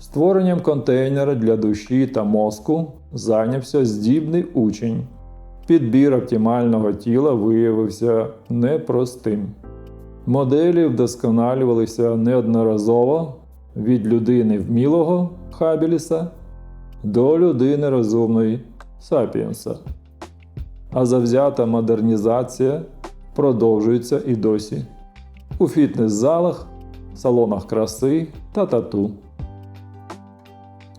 Створенням контейнера для душі та мозку зайнявся здібний учень. Підбір оптимального тіла виявився непростим. Моделі вдосконалювалися неодноразово від людини вмілого Хабіліса до людини розумної Сапіенса. А завзята модернізація продовжується і досі у фітнес-залах, салонах краси та тату.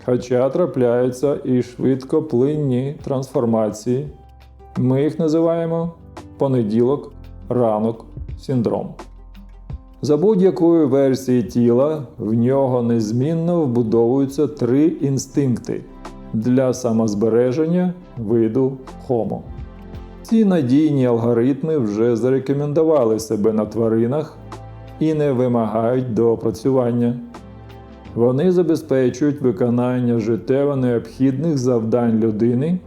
Хоча трапляються і швидкоплинні трансформації, ми їх називаємо понеділок, ранок, синдром. За будь-якої версії тіла в нього незмінно вбудовуються три інстинкти для самозбереження виду Homo. Ці надійні алгоритми вже зарекомендували себе на тваринах і не вимагають доопрацювання. Вони забезпечують виконання життєво необхідних завдань людини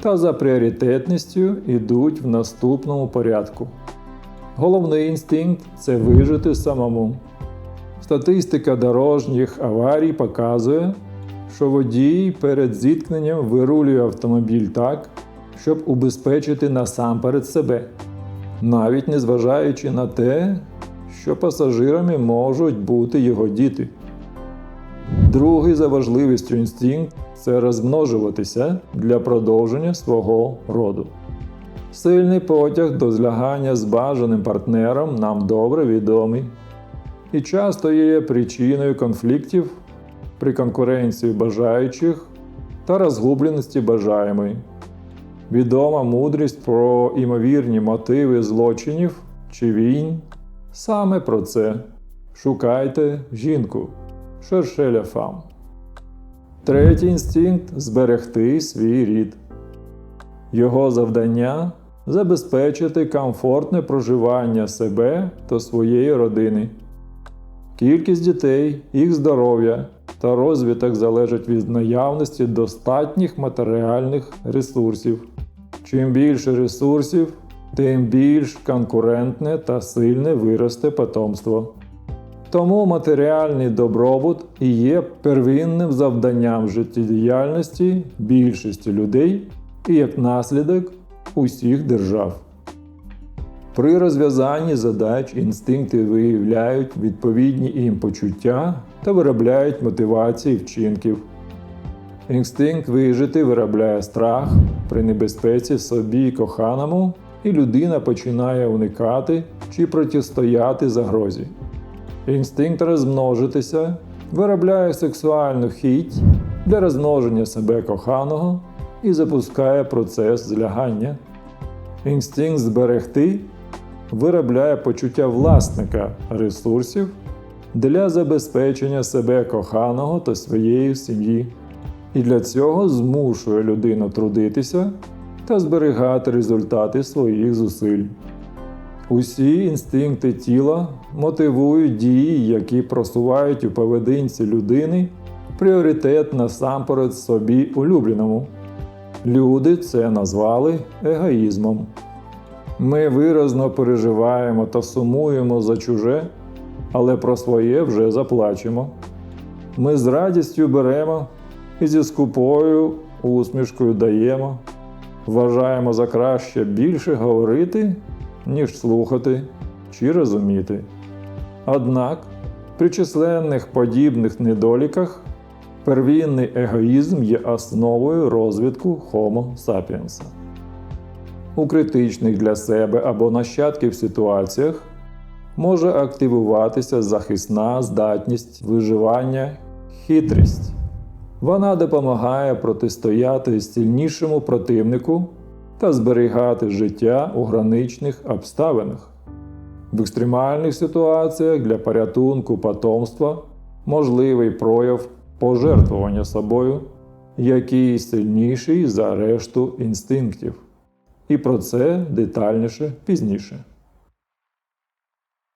та за пріоритетністю йдуть в наступному порядку. Головний інстинкт це вижити самому. Статистика дорожніх аварій показує, що водій перед зіткненням вирулює автомобіль так, щоб убезпечити насамперед себе, навіть незважаючи на те, що пасажирами можуть бути його діти. Другий за важливістю інстинкт це розмножуватися для продовження свого роду. Сильний потяг до злягання з бажаним партнером нам добре відомий і часто є причиною конфліктів при конкуренції бажаючих та розгубленості бажаємої. Відома мудрість про імовірні мотиви злочинів чи війн саме про це. Шукайте жінку. Шершеля фам. Третій інстинкт зберегти свій рід. Його завдання забезпечити комфортне проживання себе та своєї родини. Кількість дітей, їх здоров'я та розвиток залежать від наявності достатніх матеріальних ресурсів. Чим більше ресурсів, тим більш конкурентне та сильне виросте потомство. Тому матеріальний добробут і є первинним завданням життєдіяльності більшості людей і як наслідок усіх держав. При розв'язанні задач інстинкти виявляють відповідні їм почуття та виробляють мотивації вчинків. Інстинкт вижити виробляє страх при небезпеці собі і коханому, і людина починає уникати чи протистояти загрозі. Інстинкт розмножитися виробляє сексуальну хіть для розмноження себе коханого і запускає процес злягання. Інстинкт зберегти виробляє почуття власника ресурсів для забезпечення себе коханого та своєї сім'ї. І для цього змушує людину трудитися та зберігати результати своїх зусиль. Усі інстинкти тіла мотивують дії, які просувають у поведінці людини пріоритет насамперед собі улюбленому. Люди це назвали егоїзмом. Ми виразно переживаємо та сумуємо за чуже, але про своє вже заплачемо. Ми з радістю беремо і зі скупою усмішкою даємо. Вважаємо за краще більше говорити, ніж слухати чи розуміти. Однак при численних подібних недоліках первинний егоїзм є основою розвитку Homo sapiens. У критичних для себе або нащадків ситуаціях може активуватися захисна здатність виживання, хитрість. Вона допомагає протистояти сильнішому противнику та зберігати життя у граничних обставинах. В екстремальних ситуаціях для порятунку потомства можливий прояв пожертвування собою, який сильніший за решту інстинктів. І про це детальніше пізніше.